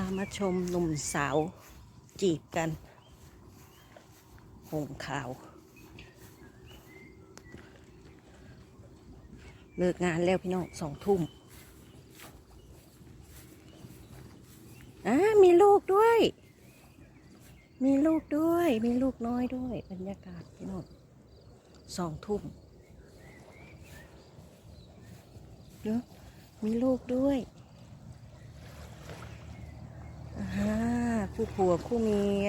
ามาชมหนุ่มสาว จีบกันหงขาว เลิกงานแล้วพี่น้องสองทุ่มอ่ามีลูกด้วย มีลูกด้วย มีลูกน้อยด้วย บรรยากาศพี่น้องสองทุ่มเนอะมีลูกด้วย คู่ผัวคู่เมีย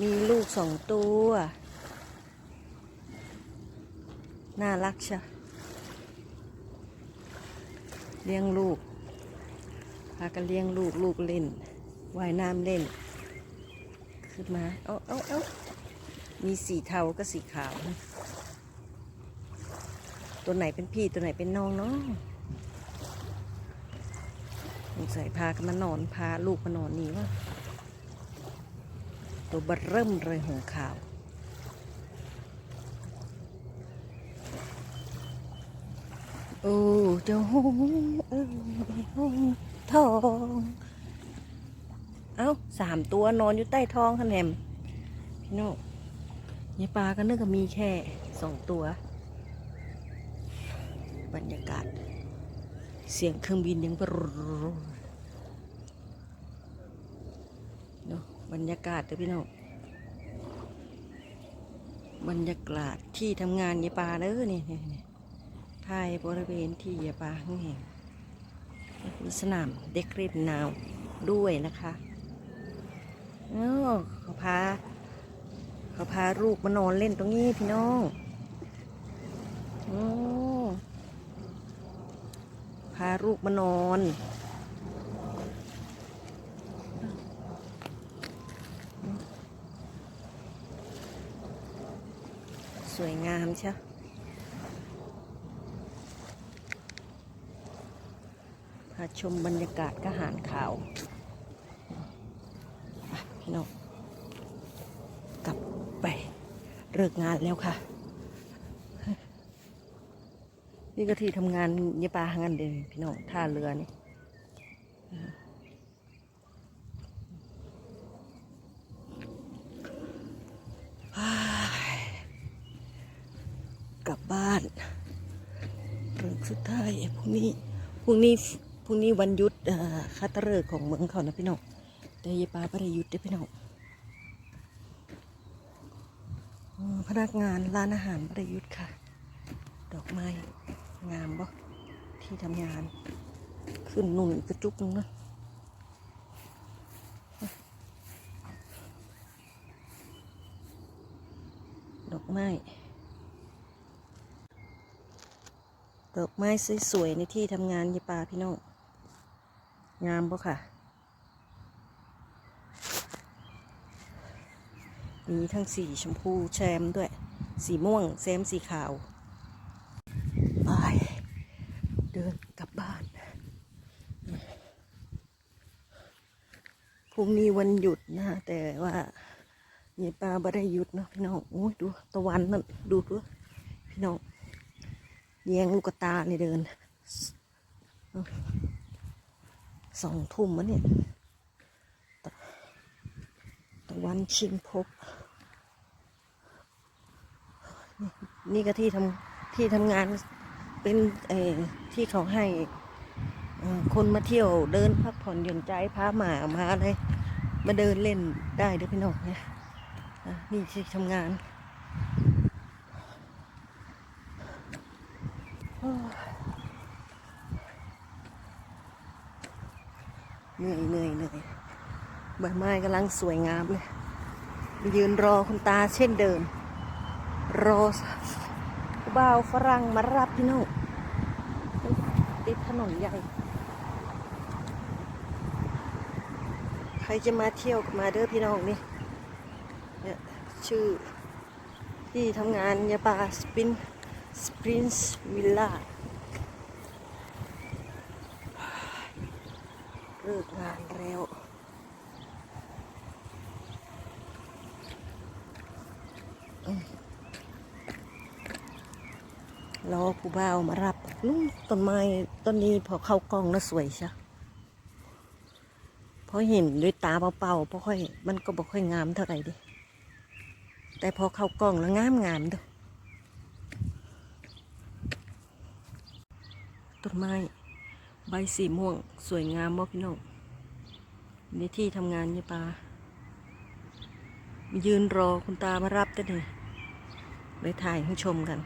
มีลูกสองตัว น่ารักช่เลี้ยงลูก พากันเลี้ยงลูกลูกเล่นว่ายน้ำเล่น ขึ้นมา เอาเอาเอามีสีเทาก็สีขาว ตัวไหนเป็นพี่ตัวไหนเป็นน้องเนาะ สงสัยพากันมานอนพาลูกมานอนนี่ว่าตัวเบัดเริ่มเลยหงขาว โอ้เจ้าหงเอ้ยหงทอง เอ้าสามตัวนอนอยู่ใต้ท้องคะแนมพี่โน่ยายปลาก็นึกว่ามีแค่สองตัว บรรยากาศ เสียงเครื่องบินยังปรเนาะ บรรยากาศเด้อพี่น้องบรรยากาศที่ทำงานยายปลาเด้อนี่นี่นี่ถ่ายบริเวณที่เยปลาแห่งมีสนามเด็กเล่นน้ำด้วยนะคะเอ้เขาพาเขาพาลูกมานอนเล่นตรงนี้พี่น้องโอ้พาลูกมานอน สวยงามใช่พาชมบรรยากาศกระหารขาวพี่น้องกลับไปเลิกงานแล้วค่ะ นี่ก็ที่ทำงานยายปลาหางานเดินพี่น้องท่าเรือนี่อ้ายกลับบ้านเรื่องสุดท้ายพรุ่งนี้พรุ่งนี้พรุ่งนี้วันหยุดคาตฤกษ์ของเมืองเขานะพี่น้องแต่ยายปาไม่ได้หยุดเด้พี่น้องอืมพนักงานร้านอาหารไม่ได้หยุดค่ะ ดอกไม้งามบ่ที่ทำงาน ขึ้นหนุ่นกระจุกนึงนะดอกไม้ ดอกไม้สวยๆในที่ทำงานยายปาพี่น้อง งามปะค่ะ มีทั้งสีชมพูแซมด้วย สีม่วงแซมสีขาว ไป เดินกลับบ้าน พรุ่งนี้วันหยุดนะแต่ว่ายายปาไม่ได้หยุดนะพี่น้องโอ้ยดูตะวันนั่นดูด้วยพี่น้อง แยงลูกตาในเดินสองทุ่มมะเนี่ยตะตะวันชิงพบนี่นี่ก็ที่ทำที่ทำงานเป็นที่เขาให้คนมาเที่ยวเดินพักผ่อนหย่อนใจพาหมามาอะไรมาเดินเล่นได้ด้วยพี่น้องเนี่ยอะนี่ที่ทำงาน เหนื่อยเหนื่อยเหนื่อยใบไม้กำลังสวยงามเลยยืนรอคุณตาเช่นเดิม รอบ่าวฝรั่งมารับพี่น้องติดถนนใหญ่ ใครจะมาเที่ยวมาเด้อพี่น้องนี่เนี่ยชื่อที่ทำงานยาปาสปิน สปรินส์วิลล่าเลิกงานแล้วอืมรอผู้บ่าวมารับลุงต้นไม้ต้นนี้พอเข้ากล้องแล้วสวยใช่เพราะเห็นด้วยตาเปล่าๆพราะค่อย มันก็บ่ค่อยงามเท่าไหร่ดิ แต่พอเข้ากล้องแล้วงามงามดู ต้นไม้ ใบสีม่วง สวยงามมากพี่น้องในที่ทำงานนี่ปายืนรอคุณตามารับแต่นี่เลยถ่ายให้ชมกัน